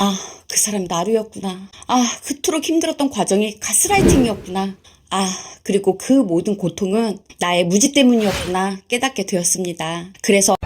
아, 그 사람 나루였구나. 아, 그토록 힘들었던 과정이 가스라이팅이었구나. 아, 그리고 그 모든 고통은 나의 무지 때문이었구나 깨닫게 되었습니다. 그래서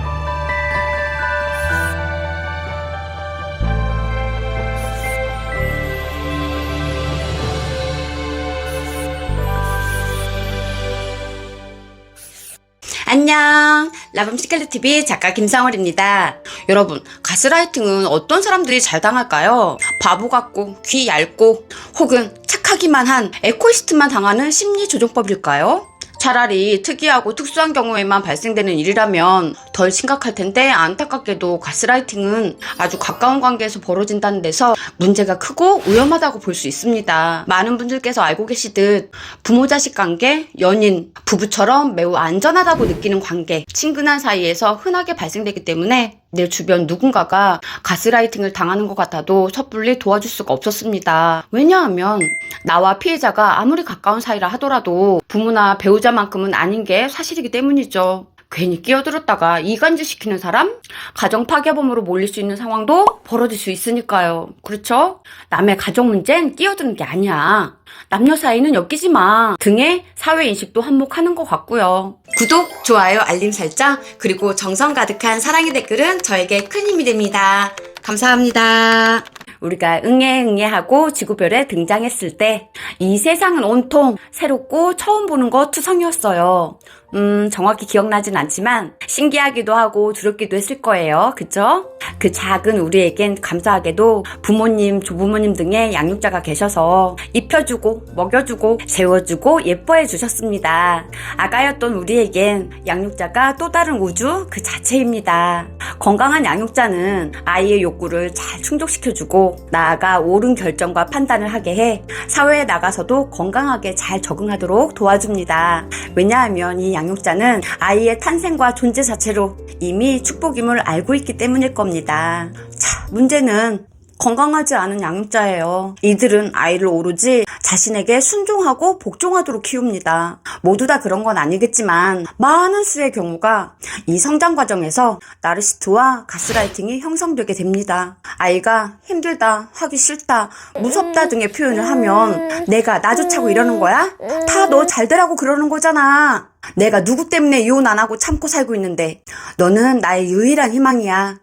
안녕. 라밤 시칼렛 TV 작가 김상월입니다. 여러분, 가스라이팅은 어떤 사람들이 잘 당할까요? 바보 같고, 귀 얇고, 혹은 착하기만 한 에코이스트만 당하는 심리 조종법일까요? 차라리 특이하고 특수한 경우에만 발생되는 일이라면 덜 심각할 텐데 안타깝게도 가스라이팅은 아주 가까운 관계에서 벌어진다는 데서 문제가 크고 위험하다고 볼 수 있습니다. 많은 분들께서 알고 계시듯 부모 자식 관계, 연인, 부부처럼 매우 안전하다고 느끼는 관계, 친근한 사이에서 흔하게 발생되기 때문에 내 주변 누군가가 가스라이팅을 당하는 것 같아도 섣불리 도와줄 수가 없었습니다. 왜냐하면 나와 피해자가 아무리 가까운 사이라 하더라도 부모나 배우자만큼은 아닌 게 사실이기 때문이죠. 괜히 끼어들었다가 이간질 시키는 사람? 가정 파괴범으로 몰릴 수 있는 상황도 벌어질 수 있으니까요. 그렇죠? 남의 가정 문제는 끼어드는 게 아니야. 남녀 사이는 엮이지 마. 등의 사회 인식도 한몫하는 것 같고요. 구독, 좋아요, 알림 설정, 그리고 정성 가득한 사랑의 댓글은 저에게 큰 힘이 됩니다. 감사합니다. 우리가 응애 응애하고 지구별에 등장했을 때 이 세상은 온통 새롭고 처음 보는 것 투성이었어요. 음, 정확히 기억나진 않지만 신기하기도 하고 두렵기도 했을 거예요. 그쵸? 그 작은 우리에겐 감사하게도 부모님, 조부모님 등의 양육자가 계셔서 입혀주고, 먹여주고, 재워주고, 예뻐해 주셨습니다. 아가였던 우리에겐 양육자가 또 다른 우주 그 자체입니다. 건강한 양육자는 아이의 욕구를 잘 충족시켜주고, 나아가 옳은 결정과 판단을 하게 해 사회에 나가서도 건강하게 잘 적응하도록 도와줍니다. 왜냐하면 이 양육자는 아이의 탄생과 존재 자체로 이미 축복임을 알고 있기 때문일 겁니다. 자, 문제는 건강하지 않은 양육자예요. 이들은 아이를 오로지 자신에게 순종하고 복종하도록 키웁니다. 모두 다 그런 건 아니겠지만 많은 수의 경우가 이 성장 과정에서 나르시스트와 가스라이팅이 형성되게 됩니다. 아이가 힘들다, 하기 싫다, 무섭다 등의 표현을 하면 내가 나조차고 이러는 거야? 다 너 잘 되라고 그러는 거잖아. 내가 누구 때문에 이혼 안 하고 참고 살고 있는데 너는 나의 유일한 희망이야.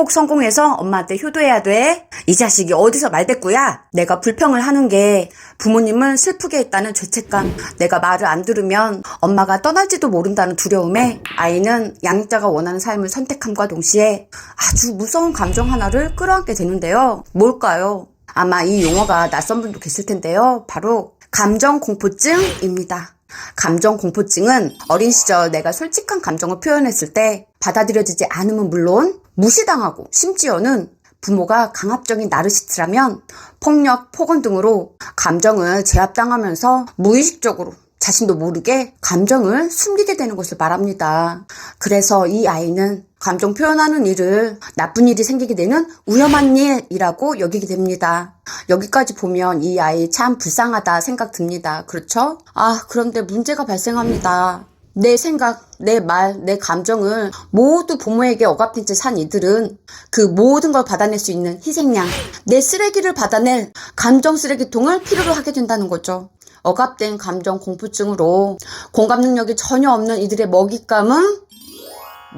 꼭 성공해서 엄마한테 효도해야 돼. 이 자식이 어디서 말대꾸야? 내가 불평을 하는 게 부모님을 슬프게 했다는 죄책감. 내가 말을 안 들으면 엄마가 떠날지도 모른다는 두려움에 아이는 양육자가 원하는 삶을 선택함과 동시에 아주 무서운 감정 하나를 끌어안게 되는데요. 뭘까요? 아마 이 용어가 낯선 분도 계실 텐데요. 바로 감정 공포증입니다. 감정 공포증은 어린 시절 내가 솔직한 감정을 표현했을 때 받아들여지지 않으면 물론 무시당하고 심지어는 부모가 강압적인 나르시스트라면 폭력, 폭언 등으로 감정을 제압당하면서 무의식적으로 자신도 모르게 감정을 숨기게 되는 것을 말합니다. 그래서 이 아이는 감정 표현하는 일을 나쁜 일이 생기게 되는 위험한 일이라고 여기게 됩니다. 여기까지 보면 이 아이 참 불쌍하다 생각 듭니다. 그렇죠? 아, 그런데 문제가 발생합니다. 내 생각, 내 말, 내 감정을 모두 부모에게 억압한 채 산 이들은 그 모든 걸 받아낼 수 있는 희생양, 내 쓰레기를 받아낼 감정 쓰레기통을 필요로 하게 된다는 거죠. 억압된 감정 공포증으로 공감 능력이 전혀 없는 이들의 먹잇감은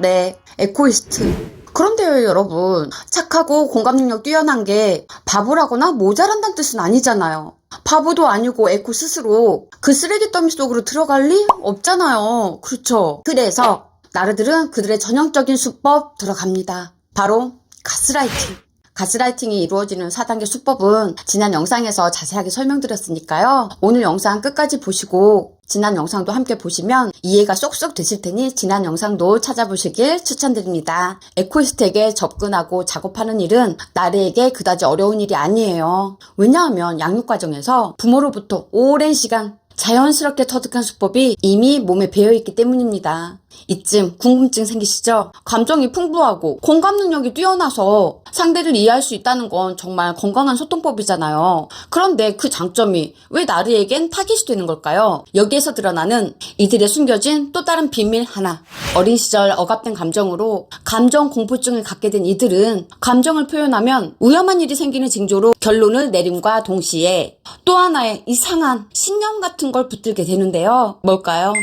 네, 에코이스트. 그런데요, 여러분. 착하고 공감 능력 뛰어난 게 바보라거나 모자란다는 뜻은 아니잖아요. 바보도 아니고 에코 스스로 그 쓰레기 더미 속으로 들어갈 리 없잖아요. 그렇죠. 그래서 나르들은 그들의 전형적인 수법 들어갑니다. 바로 가스라이팅. 가스라이팅이 이루어지는 4단계 수법은 지난 영상에서 자세하게 설명드렸으니까요. 오늘 영상 끝까지 보시고 지난 영상도 함께 보시면 이해가 쏙쏙 되실 테니 지난 영상도 찾아보시길 추천드립니다. 에코이스트에게 접근하고 작업하는 일은 나르에게 그다지 어려운 일이 아니에요. 왜냐하면 양육 과정에서 부모로부터 오랜 시간 자연스럽게 터득한 수법이 이미 몸에 배어있기 때문입니다. 이쯤 궁금증 생기시죠? 감정이 풍부하고 공감 능력이 뛰어나서 상대를 이해할 수 있다는 건 정말 건강한 소통법이잖아요. 그런데 그 장점이 왜 나르에겐 타깃이 되는 걸까요? 여기에서 드러나는 이들의 숨겨진 또 다른 비밀 하나. 어린 시절 억압된 감정으로 감정 공포증을 갖게 된 이들은 감정을 표현하면 위험한 일이 생기는 징조로 결론을 내림과 동시에 또 하나의 이상한 신념 같은 걸 붙들게 되는데요. 뭘까요?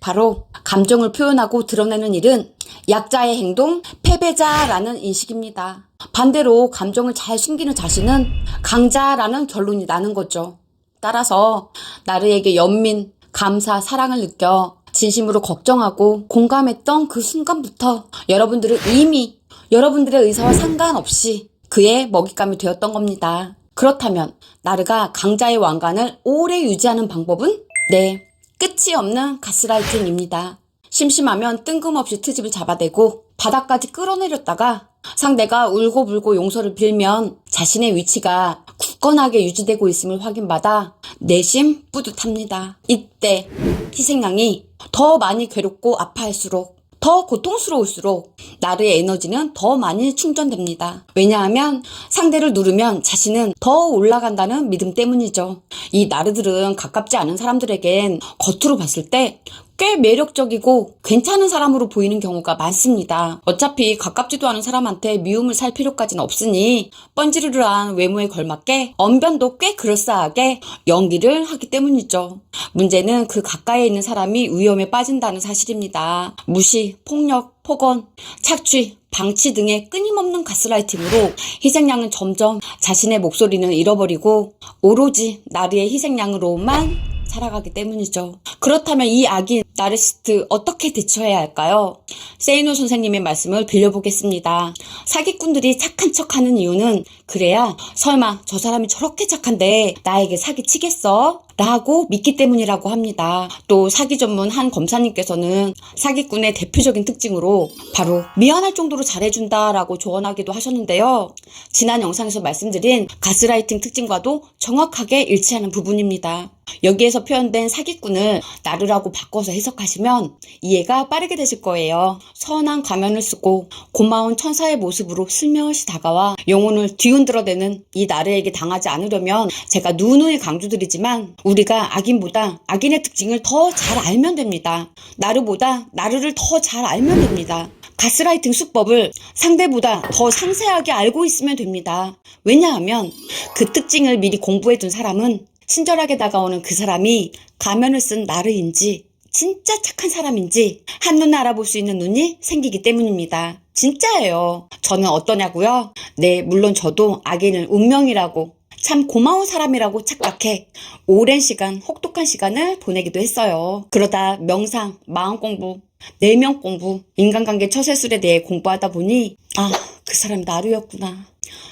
바로 감정을 표현하고 드러내는 일은 약자의 행동, 패배자라는 인식입니다. 반대로 감정을 잘 숨기는 자신은 강자라는 결론이 나는 거죠. 따라서 나르에게 연민, 감사, 사랑을 느껴 진심으로 걱정하고 공감했던 그 순간부터 여러분들은 이미 여러분들의 의사와 상관없이 그의 먹잇감이 되었던 겁니다. 그렇다면 나르가 강자의 왕관을 오래 유지하는 방법은? 네, 끝이 없는 가스라이팅입니다. 심심하면 뜬금없이 트집을 잡아대고 바닥까지 끌어내렸다가 상대가 울고불고 용서를 빌면 자신의 위치가 굳건하게 유지되고 있음을 확인받아 내심 뿌듯합니다. 이때 희생양이 더 많이 괴롭고 아파할수록 더 고통스러울수록 나르의 에너지는 더 많이 충전됩니다. 왜냐하면 상대를 누르면 자신은 더 올라간다는 믿음 때문이죠. 이 나르들은 가깝지 않은 사람들에겐 겉으로 봤을 때 꽤 매력적이고 괜찮은 사람으로 보이는 경우가 많습니다. 어차피 가깝지도 않은 사람한테 미움을 살 필요까지는 없으니 뻔지르르한 외모에 걸맞게 언변도 꽤 그럴싸하게 연기를 하기 때문이죠. 문제는 그 가까이에 있는 사람이 위험에 빠진다는 사실입니다. 무시, 폭력, 폭언, 착취, 방치 등의 끊임없는 가스라이팅으로 희생양은 점점 자신의 목소리는 잃어버리고 오로지 나르의 희생양으로만 살아가기 때문이죠. 그렇다면 이 악인 나르시스트 어떻게 대처해야 할까요? 세이노 선생님의 말씀을 빌려보겠습니다. 사기꾼들이 착한 척 하는 이유는 그래야 설마 저 사람이 저렇게 착한데 나에게 사기치겠어? 라고 믿기 때문이라고 합니다. 또 사기 전문 한 검사님께서는 사기꾼의 대표적인 특징으로 바로 미안할 정도로 잘해준다라고 조언하기도 하셨는데요. 지난 영상에서 말씀드린 가스라이팅 특징과도 정확하게 일치하는 부분입니다. 여기에서 표현된 사기꾼을 나르라고 바꿔서 해석하시면 이해가 빠르게 되실 거예요. 선한 가면을 쓰고 고마운 천사의 모습으로 슬며시 다가와 영혼을 뒤흔들어대는 이 나르에게 당하지 않으려면 제가 누누이 강조드리지만 우리가 악인보다 악인의 특징을 더 잘 알면 됩니다. 나르보다 나르를 더 잘 알면 됩니다. 가스라이팅 수법을 상대보다 더 상세하게 알고 있으면 됩니다. 왜냐하면 그 특징을 미리 공부해둔 사람은 친절하게 다가오는 그 사람이 가면을 쓴 나르인지 진짜 착한 사람인지 한눈에 알아볼 수 있는 눈이 생기기 때문입니다. 진짜예요. 저는 어떠냐고요? 네, 물론 저도 악인을 운명이라고 참 고마운 사람이라고 착각해 오랜 시간 혹독한 시간을 보내기도 했어요. 그러다 명상, 마음 공부, 내면 공부, 인간관계 처세술에 대해 공부하다 보니 아, 그 사람이 나루였구나.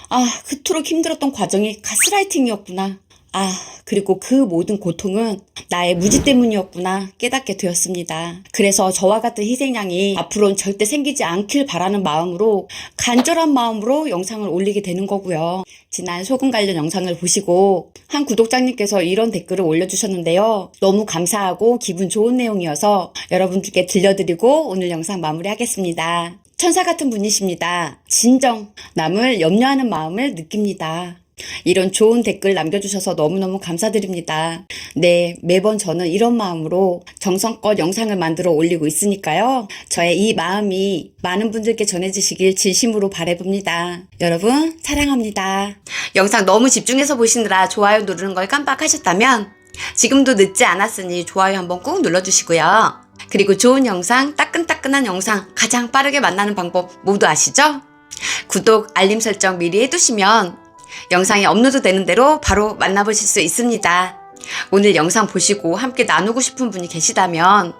아, 그토록 힘들었던 과정이 가스라이팅이었구나. 아, 그리고 그 모든 고통은 나의 무지 때문이었구나 깨닫게 되었습니다. 그래서 저와 같은 희생양이 앞으로는 절대 생기지 않길 바라는 마음으로 간절한 마음으로 영상을 올리게 되는 거고요. 지난 소금 관련 영상을 보시고 한 구독자님께서 이런 댓글을 올려주셨는데요. 너무 감사하고 기분 좋은 내용이어서 여러분들께 들려드리고 오늘 영상 마무리하겠습니다. 천사 같은 분이십니다. 진정, 남을 염려하는 마음을 느낍니다. 이런 좋은 댓글 남겨주셔서 너무너무 감사드립니다. 네, 매번 저는 이런 마음으로 정성껏 영상을 만들어 올리고 있으니까요. 저의 이 마음이 많은 분들께 전해지시길 진심으로 바래봅니다. 여러분, 사랑합니다. 영상 너무 집중해서 보시느라 좋아요 누르는 걸 깜빡하셨다면 지금도 늦지 않았으니 좋아요 한번 꾹 눌러주시고요. 그리고 좋은 영상, 따끈따끈한 영상 가장 빠르게 만나는 방법 모두 아시죠? 구독, 알림 설정 미리 해두시면 영상이 업로드 되는 대로 바로 만나보실 수 있습니다. 오늘 영상 보시고 함께 나누고 싶은 분이 계시다면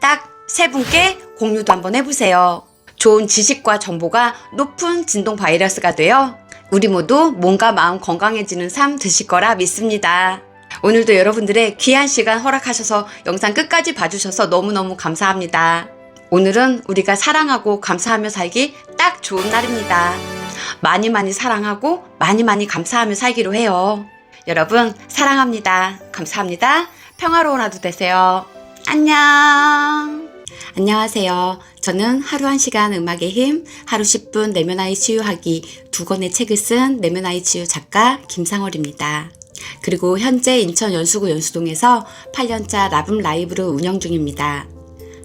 딱 세 분께 공유도 한번 해보세요. 좋은 지식과 정보가 높은 진동 바이러스가 되어 우리 모두 몸과 마음 건강해지는 삶 되실 거라 믿습니다. 오늘도 여러분들의 귀한 시간 허락하셔서 영상 끝까지 봐주셔서 너무너무 감사합니다. 오늘은 우리가 사랑하고 감사하며 살기 딱 좋은 날입니다. 많이 많이 사랑하고 많이 많이 감사하며 살기로 해요. 여러분, 사랑합니다. 감사합니다. 평화로운 하루 되세요. 안녕. 안녕하세요. 저는 하루 1시간 음악의 힘, 하루 10분 내면 아이 치유하기 두 권의 책을 쓴 내면 아이 치유 작가 김상월입니다. 그리고 현재 인천 연수구 연수동에서 8년차 라붐 라이브를 운영 중입니다.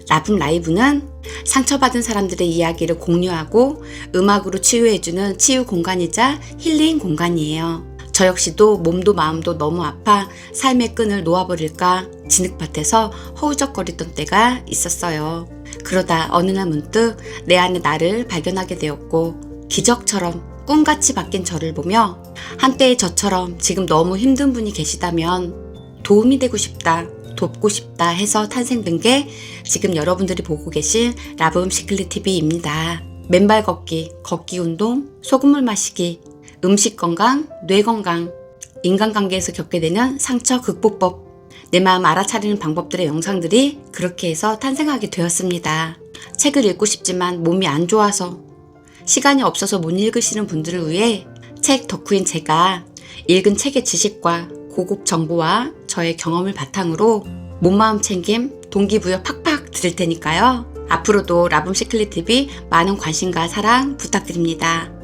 라붐 라이브는 상처받은 사람들의 이야기를 공유하고 음악으로 치유해주는 치유 공간이자 힐링 공간이에요. 저 역시도 몸도 마음도 너무 아파 삶의 끈을 놓아버릴까 진흙밭에서 허우적거리던 때가 있었어요. 그러다 어느 날 문득 내 안에 나를 발견하게 되었고 기적처럼 꿈같이 바뀐 저를 보며 한때의 저처럼 지금 너무 힘든 분이 계시다면 도움이 되고 싶다, 돕고 싶다 해서 탄생된 게 지금 여러분들이 보고 계신 라붐 시클릿 TV입니다. 맨발 걷기, 걷기 운동, 소금물 마시기, 음식 건강, 뇌 건강, 인간관계에서 겪게 되는 상처 극복법, 내 마음 알아차리는 방법들의 영상들이 그렇게 해서 탄생하게 되었습니다. 책을 읽고 싶지만 몸이 안 좋아서 시간이 없어서 못 읽으시는 분들을 위해 책 덕후인 제가 읽은 책의 지식과 고급 정보와 저의 경험을 바탕으로 몸마음 챙김, 동기부여 팍팍 드릴 테니까요. 앞으로도 라붐 시클릿 TV 많은 관심과 사랑 부탁드립니다.